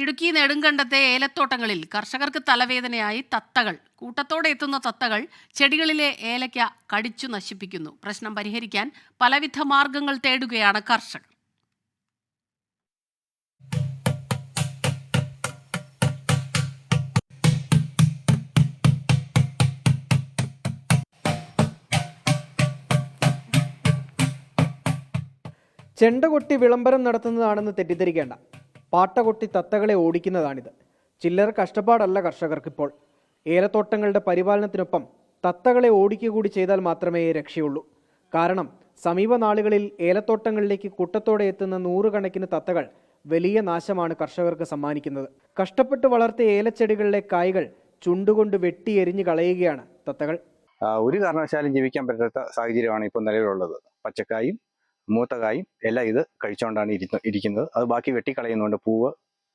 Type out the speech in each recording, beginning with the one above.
ഇടുക്കി നെടുങ്കണ്ടത്തെ ഏലത്തോട്ടങ്ങളിൽ കർഷകർക്ക് തലവേദനയായി തത്തകൾ. കൂട്ടത്തോടെ എത്തുന്ന തത്തകൾ ചെടികളിലെ ഏലയ്ക്ക കടിച്ചു നശിപ്പിക്കുന്നു. പ്രശ്നം പരിഹരിക്കാൻ പലവിധ മാർഗങ്ങൾ തേടുകയാണ് കർഷകർ. ചെണ്ട കൊട്ടി വിളംബരം നടത്തുന്നതാണെന്ന് തെറ്റിദ്ധരിക്കേണ്ട. പാട്ട കൊട്ടി തത്തകളെ ഓടിക്കുന്നതാണിത്. ചില്ലറ കഷ്ടപ്പാടല്ല കർഷകർക്കിപ്പോൾ. ഏലത്തോട്ടങ്ങളുടെ പരിപാലനത്തിനൊപ്പം തത്തകളെ ഓടിക്കുക കൂടി ചെയ്താൽ മാത്രമേ രക്ഷയുള്ളൂ. കാരണം സമീപ നാളുകളിൽ ഏലത്തോട്ടങ്ങളിലേക്ക് കൂട്ടത്തോടെ എത്തുന്ന നൂറുകണക്കിന് തത്തകൾ വലിയ നാശമാണ് കർഷകർക്ക് സമ്മാനിക്കുന്നത്. കഷ്ടപ്പെട്ട് വളർത്തിയ ഏലച്ചെടികളിലെ കായ്കൾ ചുണ്ടുകൊണ്ട് വെട്ടി എരിഞ്ഞു കളയുകയാണ് തത്തകൾ. ഒരു കാരണവശാലും ജീവിക്കാൻ പറ്റാത്ത സാഹചര്യമാണ് ഇപ്പോൾ നിലവിലുള്ളത്. പച്ചക്കായും മൂത്തകായും എല്ലാം ഇത് കഴിച്ചുകൊണ്ടാണ് ഇരുന്ന് ഇരിക്കുന്നത്. അത് ബാക്കി വെട്ടിക്കളയുന്നുണ്ട് പൂവ്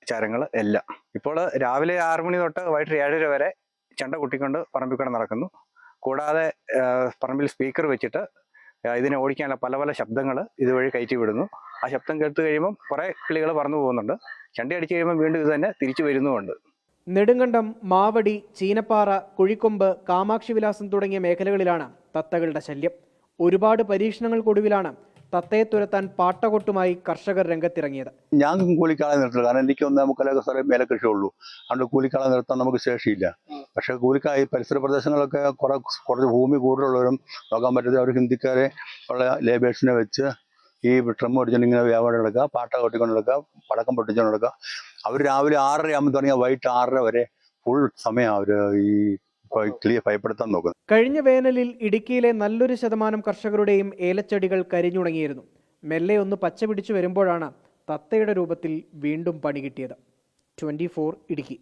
ചരങ്ങൾ എല്ലാം. ഇപ്പോൾ രാവിലെ ആറു മണി തൊട്ട് വൈകിട്ട് ഏഴര വരെ ചെണ്ട കുട്ടിക്കൊണ്ട് പറമ്പിൽ കൂടെ നടക്കുന്നു. കൂടാതെ പറമ്പിൽ സ്പീക്കർ വെച്ചിട്ട് ഇതിനെ ഓടിക്കാനുള്ള പല പല ശബ്ദങ്ങൾ ഇതുവഴി കയറ്റി വിടുന്നു. ആ ശബ്ദം കേട്ട് കഴിയുമ്പം കുറേ കിളികൾ പറന്നു പോകുന്നുണ്ട്. ചെണ്ട അടിച്ചു കഴിയുമ്പോൾ വീണ്ടും ഇത് തന്നെ തിരിച്ചു വരുന്നുമുണ്ട്. നെടുങ്കണ്ടം മാവടി ചീനപ്പാറ കുഴിക്കൊമ്പ് കാമാക്ഷി വിലാസം തുടങ്ങിയ മേഖലകളിലാണ് തത്തകളുടെ ശല്യം. ഒരുപാട് പരീക്ഷണങ്ങൾക്കൊടുവിലാണ് തത്തയെ തുരത്താൻ പാട്ടകൊട്ടുമായി കർഷകർ രംഗത്തിറങ്ങിയത്. ഞാൻ കൂലിക്കാളെ നിർത്തില്ല കാരണം എനിക്ക് ഒന്ന് നമുക്കല്ലൊക്കെ സ്ഥലം മേലെ കൃഷിയുള്ളൂ അതുകൊണ്ട് കൂലിക്കാളെ നിർത്താൻ നമുക്ക് ശേഷിയില്ല. പക്ഷേ കൂലിക്കായി പരിസര പ്രദേശങ്ങളൊക്കെ കുറെ കുറച്ച് ഭൂമി കൂടുതലുള്ളവരും നോക്കാൻ പറ്റാതെ അവർ ഹിന്ദിക്കാരെ ഉള്ള ലേബേഴ്സിനെ വെച്ച് ഈ ട്രം അടിച്ചുകൊണ്ട് വ്യാപാരം എടുക്കുക പാട്ട കൊട്ടിക്കൊണ്ട് എടുക്കുക പടക്കം പൊട്ടിച്ചുകൊണ്ട് എടുക്കുക അവർ രാവിലെ ആറര ആകുമ്പോൾ തുടങ്ങിയ വൈകിട്ട് ആറര വരെ ഫുൾ സമയം അവർ ഈ ഭയപ്പെടുത്താൻ നോക്കുന്നത്. കഴിഞ്ഞ വേനലിൽ ഇടുക്കിയിലെ നല്ലൊരു ശതമാനം കർഷകരുടെയും ഏലച്ചെടികൾ കരിഞ്ഞുണങ്ങിയിരുന്നു. മെല്ലെ ഒന്ന് പച്ച പിടിച്ചു വരുമ്പോഴാണ് തത്തയുടെ രൂപത്തിൽ വീണ്ടും പണി കിട്ടിയത്. ട്വന്റി ഇടുക്കി.